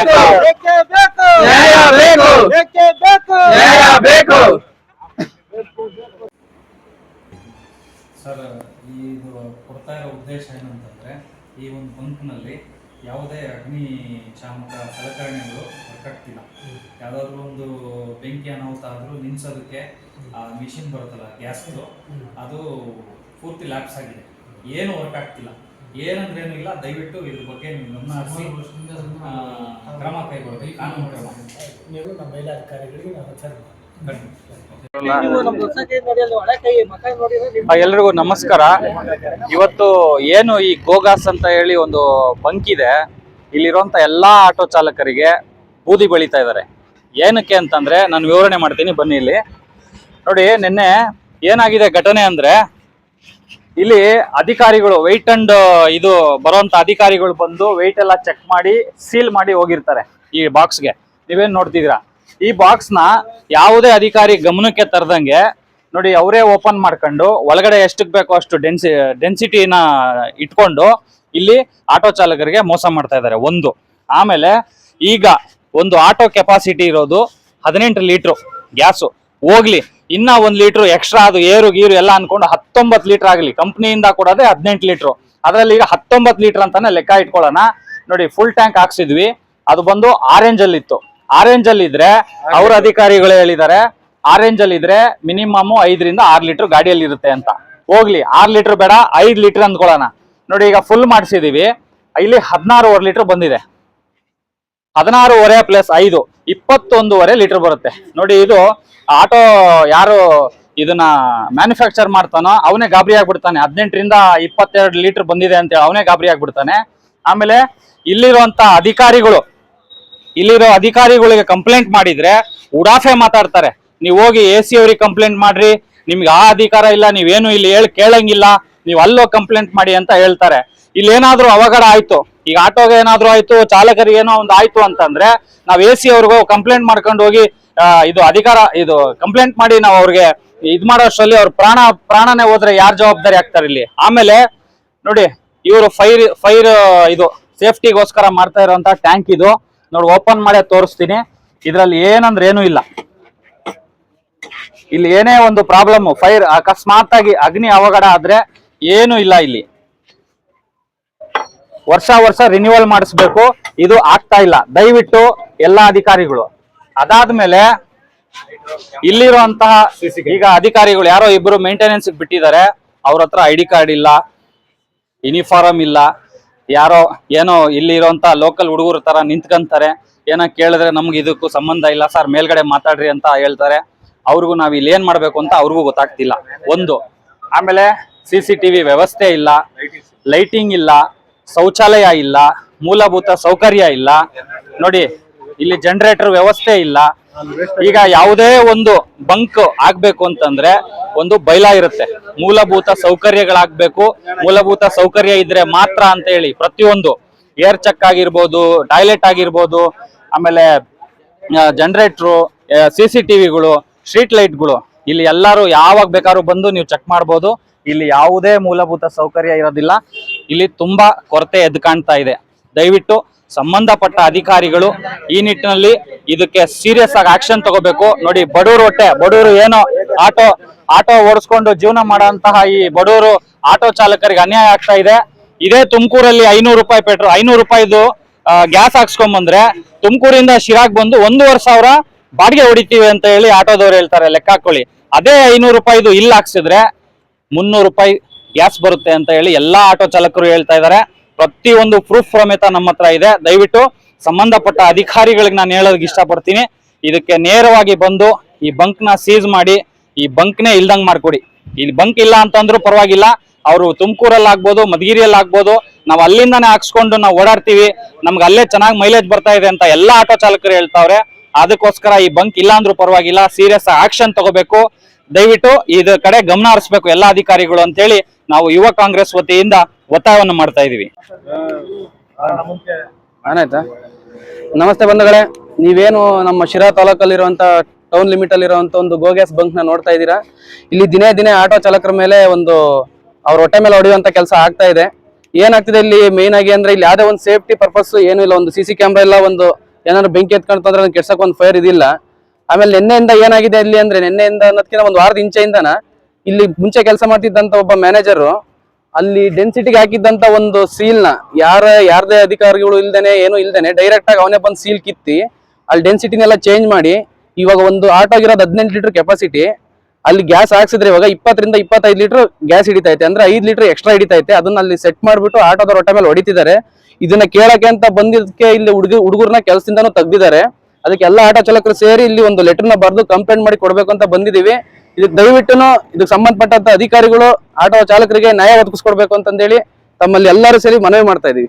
ಬೇಕು. ಬೇಕೇ ಬೇಕು? ನ್ಯಾಯ ಬೇಕು. ಬೇಕೇ ಬೇಕು? ನ್ಯಾಯ ಬೇಕು. ಸರ್ ಇದು ಕೊಡ್ತಾ ಇರೋ ಉದ್ದೇಶ ಏನಂತಂದ್ರೆ ಈ ಒಂದು ಬಂಕ್ನಲ್ಲಿ ಯಾವುದೇ ಅಗ್ನಿ ಶಾಮಕ ಸಲಕರಣೆಗಳು ವರ್ಕಾಗ್ತಿಲ್ಲ ಯಾವುದಾದ್ರೂ ಒಂದು ಬೆಂಕಿ ಅನಾಹುತ ಆದ್ರೂ ನಿಲ್ಸೋದಕ್ಕೆ ಆ ಮಿಷಿನ್ ಬರುತ್ತಲ್ಲ ಗ್ಯಾಸ್ದು ಅದು ಪೂರ್ತಿ ಲ್ಯಾಪ್ಸ್ ಆಗಿದೆ. ಏನು ವರ್ಕ್ ಆಗ್ತಿಲ್ಲ. ಏನಂದ್ರೆ ಏನಿಲ್ಲ ದಯವಿಟ್ಟು ಇದ್ರ ಬಗ್ಗೆ ನೀವು ಗಮನ ಹರಿಸಿ ಆ, ಕ್ರಮ ಕೈಗೊಳ್ಳಿ ಕಾನೂನು ಕ್ರಮ. ನೀವು ನಮ್ಮ ಮೇಲಾಧಿಕಾರಿಗಳಿಗೆ ನಾವು ಎಲ್ರಿಗೂ ನಮಸ್ಕಾರ. ಇವತ್ತು ಏನು ಈ ಗೋಗಾಸ್ ಅಂತ ಹೇಳಿ ಒಂದು ಬಂಕ್ ಇದೆ. ಇಲ್ಲಿರುವಂತ ಎಲ್ಲಾ ಆಟೋ ಚಾಲಕರಿಗೆ ಬೂದಿ ಬೆಳೀತಾ ಇದ್ದಾರೆ. ಏನಕ್ಕೆ ಅಂತಂದ್ರೆ ನಾನು ವಿವರಣೆ ಮಾಡ್ತೀನಿ ಬನ್ನಿ ಇಲ್ಲಿ. ನೋಡಿ ನಿನ್ನೆ ಏನಾಗಿದೆ ಘಟನೆ ಅಂದ್ರೆ ಇಲ್ಲಿ ಅಧಿಕಾರಿಗಳು ವೆಯ್ಟ್ ಅಂಡ್ ಇದು ಬರುವಂತ ಅಧಿಕಾರಿಗಳು ಬಂದು ವೆಯ್ಟ್ ಎಲ್ಲ ಚೆಕ್ ಮಾಡಿ ಸೀಲ್ ಮಾಡಿ ಹೋಗಿರ್ತಾರೆ ಈ ಬಾಕ್ಸ್ಗೆ ನೀವೇನ್ ನೋಡ್ತಿದ್ದೀರಾ? ಈ ಬಾಕ್ಸ್ನ ಯಾವುದೇ ಅಧಿಕಾರಿ ಗಮನಕ್ಕೆ ತರದಂಗೆ ನೋಡಿ, ಅವರೇ ಓಪನ್ ಮಾಡ್ಕೊಂಡು ಒಳಗಡೆ ಎಷ್ಟಕ್ಕೆ ಬೇಕೋ ಅಷ್ಟು ಡೆನ್ಸಿ ಡೆನ್ಸಿಟಿನ ಇಟ್ಕೊಂಡು ಇಲ್ಲಿ ಆಟೋ ಚಾಲಕರಿಗೆ ಮೋಸ ಮಾಡ್ತಾ ಇದ್ದಾರೆ, ಒಂದು. ಆಮೇಲೆ ಈಗ ಒಂದು ಆಟೋ ಕೆಪಾಸಿಟಿ ಇರೋದು ಹದಿನೆಂಟು ಲೀಟ್ರು ಗ್ಯಾಸು. ಹೋಗ್ಲಿ ಇನ್ನ ಒಂದ್ ಲೀಟರ್ ಎಕ್ಸ್ಟ್ರಾ ಅದು ಏರು ಗೀರು ಎಲ್ಲ ಅನ್ಕೊಂಡು ಹತ್ತೊಂಬತ್ತು ಲೀಟರ್ ಆಗಲಿ. ಕಂಪ್ನಿಯಿಂದ ಕೊಡೋದೇ ಹದಿನೆಂಟು ಲೀಟರ್. ಅದರಲ್ಲಿ ಈಗ ಹತ್ತೊಂಬತ್ತು ಲೀಟರ್ ಅಂತಾನೆ ಲೆಕ್ಕ ಇಟ್ಕೊಳ್ಳೋಣ. ನೋಡಿ ಫುಲ್ ಟ್ಯಾಂಕ್ ಹಾಕ್ಸಿದ್ವಿ. ಅದು ಬಂದು ಆರೆಂಜ್ ಅಲ್ಲಿ ಇತ್ತು. ಆರೆಂಜ್ ಅಲ್ಲಿ ಇದ್ರೆ ಅವ್ರ ಅಧಿಕಾರಿಗಳು ಹೇಳಿದ್ದಾರೆ ಆರೆಂಜ್ ಅಲ್ಲಿ ಇದ್ರೆ ಮಿನಿಮಮ್ ಐದರಿಂದ ಆರ್ ಲೀಟರ್ ಗಾಡಿಯಲ್ಲಿ ಇರುತ್ತೆ ಅಂತ. ಹೋಗ್ಲಿ ಆರ್ ಲೀಟರ್ ಬೇಡ ಐದ್ ಲೀಟರ್ ಅಂದ್ಕೊಳ್ಳೋಣ. ನೋಡಿ ಈಗ ಫುಲ್ ಮಾಡಿಸಿದೀವಿ. ಇಲ್ಲಿ ಹದಿನಾರೂವರೆ ಲೀಟರ್ ಬಂದಿದೆ. ಹದಿನಾರೂವರೆ ಪ್ಲಸ್ ಐದು, ಇಪ್ಪತ್ತೊಂದೂವರೆ ಲೀಟರ್ ಬರುತ್ತೆ. ನೋಡಿ ಇದು ಆಟೋ ಯಾರು ಇದನ್ನ ಮ್ಯಾನುಫ್ಯಾಕ್ಚರ್ ಮಾಡ್ತಾನೋ ಅವನೇ ಗಾಬರಿ ಆಗ್ಬಿಡ್ತಾನೆ. ಹದಿನೆಂಟರಿಂದ ಇಪ್ಪತ್ತೆರಡು ಲೀಟರ್ ಬಂದಿದೆ ಅಂತ ಅವನೇ ಗಾಬರಿ ಆಗ್ಬಿಡ್ತಾನೆ. ಆಮೇಲೆ ಇಲ್ಲಿರುವಂತ ಅಧಿಕಾರಿಗಳು, ಇಲ್ಲಿರೋ ಅಧಿಕಾರಿಗಳಿಗೆ ಕಂಪ್ಲೇಂಟ್ ಮಾಡಿದ್ರೆ ಉಡಾಫೆ ಮಾತಾಡ್ತಾರೆ. ನೀವು ಹೋಗಿ ಎ ಸಿ ಅವ್ರಿಗೆ ಕಂಪ್ಲೇಂಟ್ ಮಾಡ್ರಿ. ನಿಮ್ಗೆ ಆ ಅಧಿಕಾರ ಇಲ್ಲ, ನೀವೇನು ಇಲ್ಲಿ ಹೇಳಿ ಕೇಳಂಗಿಲ್ಲ. ನೀವು ಅಲ್ಲೋ ಕಂಪ್ಲೇಂಟ್ ಮಾಡಿ ಅಂತ ಹೇಳ್ತಾರೆ. ಇಲ್ಲಿ ಏನಾದ್ರೂ ಅವಘಡ ಆಯ್ತು ಈಗ ಆಟೋಗೆ ಏನಾದ್ರು ಆಯ್ತು, ಚಾಲಕರಿಗೆ ಏನೋ ಒಂದು ಆಯ್ತು ಅಂತಂದ್ರೆ ನಾವ್ ಎ ಸಿ ಅವ್ರಿಗೂ ಕಂಪ್ಲೇಂಟ್ ಮಾಡ್ಕೊಂಡು ಹೋಗಿ ಇದು ಅಧಿಕಾರ, ಇದು ಕಂಪ್ಲೇಂಟ್ ಮಾಡಿ ನಾವು ಅವ್ರಿಗೆ ಇದ್ ಮಾಡೋಷ್ಟರಲ್ಲಿ ಅವ್ರ ಪ್ರಾಣ, ಪ್ರಾಣನೇ ಹೋದ್ರೆ ಯಾರ್ ಜವಾಬ್ದಾರಿ ಆಗ್ತಾರೆ ಇಲ್ಲಿ? ಆಮೇಲೆ ನೋಡಿ, ಇವರು ಫೈರ್ ಫೈರ್ ಇದು ಸೇಫ್ಟಿಗೋಸ್ಕರ ಮಾಡ್ತಾ ಇರುವಂತ ಟ್ಯಾಂಕ್ ಇದು. ನೋಡಿ ಓಪನ್ ಮಾಡಿ ತೋರಿಸ್ತೀನಿ. ಇದ್ರಲ್ಲಿ ಏನಂದ್ರೆ ಏನೂ ಇಲ್ಲ. ಇಲ್ಲಿ ಏನೇ ಒಂದು ಪ್ರಾಬ್ಲಮ್ ಫೈರ್ ಅಕಸ್ಮಾತ್ ಆಗಿ ಅಗ್ನಿ ಅವಘಡ ಆದ್ರೆ ಏನು ಇಲ್ಲ ಇಲ್ಲಿ. ವರ್ಷ ವರ್ಷ ರಿನ್ಯೂವಲ್ ಮಾಡಿಸ್ಬೇಕು. ಇದು ಆಗ್ತಾ ಇಲ್ಲ. ದಯವಿಟ್ಟು ಎಲ್ಲಾ ಅಧಿಕಾರಿಗಳು. ಅದಾದ್ಮೇಲೆ ಇಲ್ಲಿರುವಂತಹ ಈಗ ಅಧಿಕಾರಿಗಳು ಯಾರೋ ಇಬ್ರು ಮೇಂಟೆನೆನ್ಸ್ ಬಿಟ್ಟಿದ್ದಾರೆ. ಅವ್ರ ಹತ್ರ ಐ ಡಿ ಕಾರ್ಡ್ ಇಲ್ಲ. ಯೂನಿಫಾರ್ಮ್ ಇಲ್ಲ. ಯಾರೋ ಏನೋ ಇಲ್ಲಿರುವಂತ ಲೋಕಲ್ ಹುಡುಗರ ತರ ನಿಂತ್ಕೊಂತಾರೆ. ಏನೋ ಕೇಳಿದ್ರೆ ನಮ್ಗೆ ಇದಕ್ಕೂ ಸಂಬಂಧ ಇಲ್ಲ. ಸರ್ ಮೇಲ್ಗಡೆ ಮಾತಾಡ್ರಿ ಅಂತ ಹೇಳ್ತಾರೆ. ಅವ್ರಿಗೂ ನಾವ್ ಇಲ್ಲಿ ಏನ್ ಮಾಡ್ಬೇಕು ಅಂತ ಅವ್ರಿಗೂ ಗೊತ್ತಾಗ್ತಿಲ್ಲ. ಒಂದು, ಆಮೇಲೆ ಸಿ ವ್ಯವಸ್ಥೆ ಇಲ್ಲ. ಲೈಟಿಂಗ್ ಇಲ್ಲ. ಶೌಚಾಲಯ ಇಲ್ಲ, ಮೂಲಭೂತ ಸೌಕರ್ಯ ಇಲ್ಲ. ನೋಡಿ, ಇಲ್ಲಿ ಜನರೇಟರ್ ವ್ಯವಸ್ಥೆ ಇಲ್ಲ. ಈಗ ಯಾವುದೇ ಒಂದು ಬಂಕ್ ಆಗ್ಬೇಕು ಅಂತಂದ್ರೆ ಒಂದು ಬೈಲ ಇರುತ್ತೆ. ಮೂಲಭೂತ ಸೌಕರ್ಯಗಳಾಗ್ಬೇಕು. ಮೂಲಭೂತ ಸೌಕರ್ಯ ಇದ್ರೆ ಮಾತ್ರ ಅಂತ ಹೇಳಿ ಪ್ರತಿಯೊಂದು ಏರ್ ಚೆಕ್ ಆಗಿರ್ಬೋದು ಟಾಯ್ಲೆಟ್ ಆಗಿರ್ಬೋದು, ಆಮೇಲೆ ಜನರೇಟ್ರು ಸಿ ಸಿ ಟಿವಿಗಳು ಸ್ಟ್ರೀಟ್ ಲೈಟ್ಗಳು ಇಲ್ಲಿ ಎಲ್ಲರೂ ಯಾವಾಗ ಬೇಕಾದ್ರೂ ಬಂದು ನೀವು ಚೆಕ್ ಮಾಡ್ಬೋದು. ಇಲ್ಲಿ ಯಾವುದೇ ಮೂಲಭೂತ ಸೌಕರ್ಯ ಇರೋದಿಲ್ಲ. ಇಲ್ಲಿ ತುಂಬಾ ಕೊರತೆ ಎದ್ದು ಕಾಣ್ತಾ ಇದೆ. ದಯವಿಟ್ಟು ಸಂಬಂಧಪಟ್ಟ ಅಧಿಕಾರಿಗಳು ಈ ನಿಟ್ಟಿನಲ್ಲಿ ಇದಕ್ಕೆ ಸೀರಿಯಸ್ ಆಗಿ ಆಕ್ಷನ್ ತಗೋಬೇಕು. ನೋಡಿ ಬಡವರು ಹೊಟ್ಟೆ ಬಡವರು ಏನೋ ಆಟೋ ಆಟೋ ಓಡಿಸ್ಕೊಂಡು ಜೀವನ ಮಾಡುವಂತಹ ಈ ಬಡವರು ಆಟೋ ಚಾಲಕರಿಗೆ ಅನ್ಯಾಯ ಆಗ್ತಾ ಇದೆ. ಇದೇ ತುಮಕೂರಲ್ಲಿ ಐನೂರು ರೂಪಾಯಿ ಪೆಟ್ರೋಲ್, ಐನೂರು ರೂಪಾಯಿದು ಗ್ಯಾಸ್ ಹಾಕ್ಸ್ಕೊಂಡ್ ಬಂದ್ರೆ ತುಮಕೂರಿಂದ ಶಿರಾಗ್ ಬಂದು ಒಂದೂವರೆ ಸಾವಿರ ಬಾಡಿಗೆ ಹೊಡಿತೀವಿ ಅಂತ ಹೇಳಿ ಆಟೋದವ್ರು ಹೇಳ್ತಾರೆ. ಲೆಕ್ಕ ಹಾಕೊಳ್ಳಿ. ಅದೇ ಐನೂರು ರೂಪಾಯಿದು ಇಲ್ಲಿ ಹಾಕ್ಸಿದ್ರೆ ಮುನ್ನೂರು ರೂಪಾಯಿ ಗ್ಯಾಸ್ ಬರುತ್ತೆ ಅಂತ ಹೇಳಿ ಎಲ್ಲಾ ಆಟೋ ಚಾಲಕರು ಹೇಳ್ತಾ ಇದ್ದಾರೆ. ಪ್ರತಿಯೊಂದು ಪ್ರೂಫ್ ಸಮೇತ ನಮ್ಮ ಹತ್ರ ಇದೆ. ದಯವಿಟ್ಟು ಸಂಬಂಧಪಟ್ಟ ಅಧಿಕಾರಿಗಳಿಗೆ ನಾನು ಹೇಳೋದಕ್ಕೆ ಇಷ್ಟಪಡ್ತೀನಿ. ಇದಕ್ಕೆ ನೇರವಾಗಿ ಬಂದು ಈ ಬಂಕ್ನ ಸೀಸ್ ಮಾಡಿ, ಈ ಬಂಕ್ನೇ ಇಲ್ದಂಗ್ ಮಾಡ್ಕೊಡಿ. ಇಲ್ಲಿ ಬಂಕ್ ಇಲ್ಲ ಅಂತಂದ್ರೂ ಪರವಾಗಿಲ್ಲ. ಅವರು ತುಮಕೂರಲ್ಲಿ ಆಗ್ಬೋದು, ಮಧುಗಿರಿಯಲ್ಲಿ ಆಗ್ಬೋದು. ನಾವು ಅಲ್ಲಿಂದಾನೇ ಹಾಕ್ಸ್ಕೊಂಡು ನಾವು ಓಡಾಡ್ತೀವಿ. ನಮ್ಗೆ ಅಲ್ಲೇ ಚೆನ್ನಾಗಿ ಮೈಲೇಜ್ ಬರ್ತಾ ಇದೆ ಅಂತ ಎಲ್ಲಾ ಆಟೋ ಚಾಲಕರು ಹೇಳ್ತಾವ್ರೆ. ಅದಕ್ಕೋಸ್ಕರ ಈ ಬಂಕ್ ಇಲ್ಲ ಅಂದ್ರೂ ಪರವಾಗಿಲ್ಲ. ಸೀರಿಯಸ್ ಆಕ್ಷನ್ ತಗೋಬೇಕು. ದಯವಿಟ್ಟು ಇದ್ರ ಕಡೆ ಗಮನ ಹರಿಸ್ಬೇಕು ಎಲ್ಲಾ ಅಧಿಕಾರಿಗಳು ಅಂತೇಳಿ ನಾವು ಯುವ ಕಾಂಗ್ರೆಸ್ ವತಿಯಿಂದ ಒತ್ತಾಯವನ್ನು ಮಾಡ್ತಾ ಇದೀವಿ ನಮಸ್ತೆ ಬಂಧುಗಳೇ, ನೀವೇನು ನಮ್ಮ ಶಿರಾ ತಾಲೂಕಲ್ಲಿರುವಂತ ಟೌನ್ ಲಿಮಿಟ್ ಅಲ್ಲಿರುವಂತ ಒಂದು ಗೋಗ್ಯಾಸ್ ಬಂಕ್ನ ನೋಡ್ತಾ ಇದ್ದೀರಾ? ಇಲ್ಲಿ ದಿನೇ ದಿನೇ ಆಟೋ ಚಾಲಕರ ಮೇಲೆ ಒಂದು ಅವ್ರ ಹೊಟ್ಟೆ ಮೇಲೆ ಹೊಡೆಯುವಂತ ಕೆಲಸ ಆಗ್ತಾ ಇದೆ. ಏನಾಗ್ತಿದೆ ಇಲ್ಲಿ ಮೇನ್ ಆಗಿ ಅಂದ್ರೆ ಇಲ್ಲಿ ಯಾವ್ದೇ ಒಂದು ಸೇಫ್ಟಿ ಪರ್ಪಸ್ ಏನು ಇಲ್ಲ, ಒಂದು ಸಿ ಸಿ ಕ್ಯಾಮ್ರಾ ಇಲ್ಲ, ಒಂದು ಏನಾದ್ರು ಬೆಂಕಿ ಎತ್ಕೊಂಡ್ತಂದ್ರೆ ಕೆಡ್ಸಕ್ ಒಂದು ಫೈರ್ ಇದಿಲ್ಲ. ಆಮೇಲೆ ನಿನ್ನೆಯಿಂದ ಏನಾಗಿದೆ ಇಲ್ಲಿ ಅಂದ್ರೆ ನಿನ್ನೆಯಿಂದ ಅನ್ನೋದಕ್ಕಿಂತ ಒಂದು ವಾರದ ಇಂಚೆಯಿಂದನ ಇಲ್ಲಿ ಮುಂಚೆ ಕೆಲಸ ಮಾಡ್ತಿದ್ದಂತ ಒಬ್ಬ ಮ್ಯಾನೇಜರು ಅಲ್ಲಿ ಡೆನ್ಸಿಟಿಗೆ ಹಾಕಿದ್ದಂತ ಒಂದು ಸೀಲ್ನ, ಯಾರ, ಯಾರದೇ ಅಧಿಕಾರಿಗಳು ಇಲ್ದೇನೆ, ಏನು ಇಲ್ದೇನೆ ಡೈರೆಕ್ಟ್ ಆಗಿ ಅವನೇ ಬಂದು ಸೀಲ್ ಕಿತ್ತಿ, ಅಲ್ಲಿ ಡೆನ್ಸಿಟಿನೆಲ್ಲ ಚೇಂಜ್ ಮಾಡಿ, ಇವಾಗ ಒಂದು ಆಟೋಗಿರೋದು ಹದಿನೆಂಟು ಲೀಟರ್ ಕೆಪಾಸಿಟಿ ಅಲ್ಲಿ ಗ್ಯಾಸ್ ಹಾಕ್ಸಿದ್ರೆ ಇವಾಗ ಇಪ್ಪತ್ತರಿಂದ ಇಪ್ಪತ್ತೈದು ಲೀಟರ್ ಗ್ಯಾಸ್ ಹಿಡಿತೈತೆ ಅಂದ್ರೆ ಐದು ಲೀಟರ್ ಎಕ್ಸ್ಟ್ರಾ ಹಿಡಿತೈತೆ ಅದನ್ನ ಅಲ್ಲಿ ಸೆಟ್ ಮಾಡ್ಬಿಟ್ಟು ಆಟೋದ ಹೊಟ್ಟೆ ಮೇಲೆ ಹೊಡಿತಿದ್ದಾರೆ. ಇದನ್ನ ಕೇಳಕ್ಕೆ ಅಂತ ಬಂದಿದ್ದಕ್ಕೆ ಇಲ್ಲಿ ಹುಡುಗ ಹುಡುಗರನ್ನ ಕೆಲಸದಿಂದಾನು ತೆಗ್ದಿದ್ದಾರೆ. ಅದಕ್ಕೆ ಎಲ್ಲ ಆಟೋ ಚಾಲಕರು ಸೇರಿ ಇಲ್ಲಿ ಒಂದು ಲೆಟರ್ನ ಬರೆದು ಕಂಪ್ಲೇಂಟ್ ಮಾಡಿ ಕೊಡಬೇಕು ಅಂತ ಬಂದಿದ್ದೀವಿ. ಇದಕ್ಕೆ ದಯವಿಟ್ಟು ಇದಕ್ಕೆ ಸಂಬಂಧಪಟ್ಟಂತ ಅಧಿಕಾರಿಗಳು, ಆಟೋ ಚಾಲಕರಿಗೆ ನ್ಯಾಯ ಒದಗಿಸ್ಕೊಡ್ಬೇಕು ಅಂತಂದೇಳಿ ತಮ್ಮಲ್ಲಿ ಎಲ್ಲರೂ ಸೇರಿ ಮನವಿ ಮಾಡ್ತಾ ಇದೀವಿ.